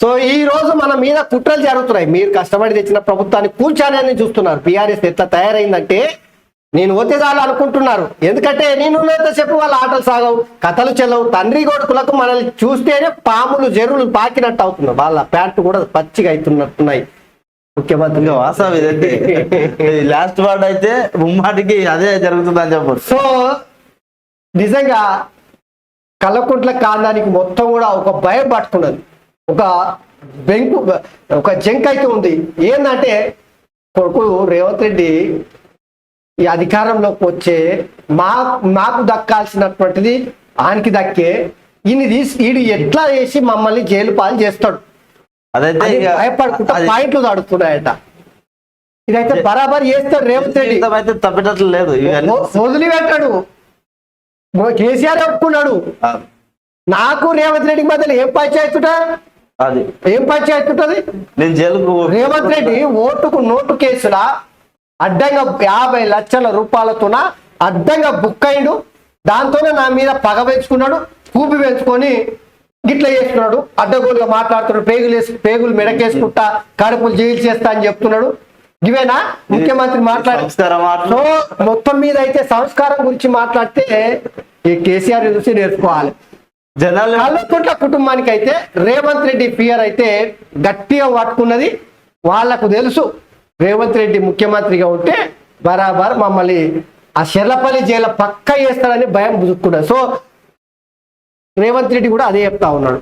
So ఈ రోజు మన మీద కుట్రలు జరుగుతున్నాయి. మీరు కష్టపడి తెచ్చిన ప్రభుత్వాన్ని కూల్చాలని చూస్తున్నారు. బీఆర్ఎస్ ఎట్లా తయారైందంటే నేను పోతే చాలు అనుకుంటున్నారు. ఎందుకంటే నేను చెప్పి వాళ్ళ ఆటలు సాగవు కథలు చెల్లవు తండ్రి కొడుకులకు మనల్ని చూస్తేనే పాములు జరువులు పాకినట్టు అవుతున్నారు వాళ్ళ ప్యాంటు కూడా పచ్చిగా అవుతున్నట్టున్నాయి. ముఖ్యమంత్రి వాస్తవం లాస్ట్ వర్డ్ అయితే ముమ్మాటికి అదే జరుగుతుందని చెప్పొచ్చు. సో నిజంగా కల్లకుంట్ల కాందానికి మొత్తం కూడా ఒక భయం పట్టుకున్నది. ఒక బెంకు ఒక జంక్ అయితే ఉంది. ఏంటంటే కొడుకు రేవంత్ రెడ్డి ఈ అధికారంలోకి వచ్చే మా మాకు దక్కాల్సినటువంటిది ఆయనకి దక్కే ఈయన తీసి ఈడు ఎట్లా చేసి మమ్మల్ని జైలు పాలు చేస్తాడు? అదైతే భయపడుకుంటా పాయింట్లు దాడుతున్నాయట. ఇదైతే బరాబర్ చేస్తాడు రేవంత్ రెడ్డి. అయితే తప్పేటట్లు లేదు వదిలిపెట్టాడు. కేసీఆర్ ఒప్పుకున్నాడు. నాకు రేవంత్ రెడ్డికి మధ్యలో ఏం పంచాయతీట? అది. ఏం పంచాయతీ ఉంటది నేను జైలుకు రేవంత్ రెడ్డి ఓటుకు నోటు కేసుల అడ్డంగా యాభై లక్షల రూపాయలతోన అడ్డంగా బుక్ అయిండు. దాంతోనే నా మీద పగ పెంచుకున్నాడు కూపి పెంచుకొని గిట్ల చేస్తున్నాడు. అడ్డగోలుగా మాట్లాడుతున్నాడు పేగులు వేసి పేగులు మెడకేసుకుంటా కడుపులు జైలు చేస్తా అని చెప్తున్నాడు. ఇవేనా? ముఖ్యమంత్రి మాట్లాడు సంస్కారం మాటలు సో మొత్తం మీద అయితే సంస్కారం గురించి మాట్లాడితే ఈ కేసీఆర్ చూసి నేర్చుకోవాలి. జనాలు కల్వకుంట్ల కుటుంబానికి అయితే రేవంత్ రెడ్డి ఫియర్ అయితే గట్టిగా పట్టుకున్నది వాళ్ళకు తెలుసు. రేవంత్ రెడ్డి ముఖ్యమంత్రిగా ఉంటే బరాబర్ మమ్మల్ని ఆ శర్లపల్లి జైలు పక్క వేస్తాడని భయం చూసుకున్నాడు సో రేవంత్ రెడ్డి కూడా అదే చెప్తా ఉన్నాడు.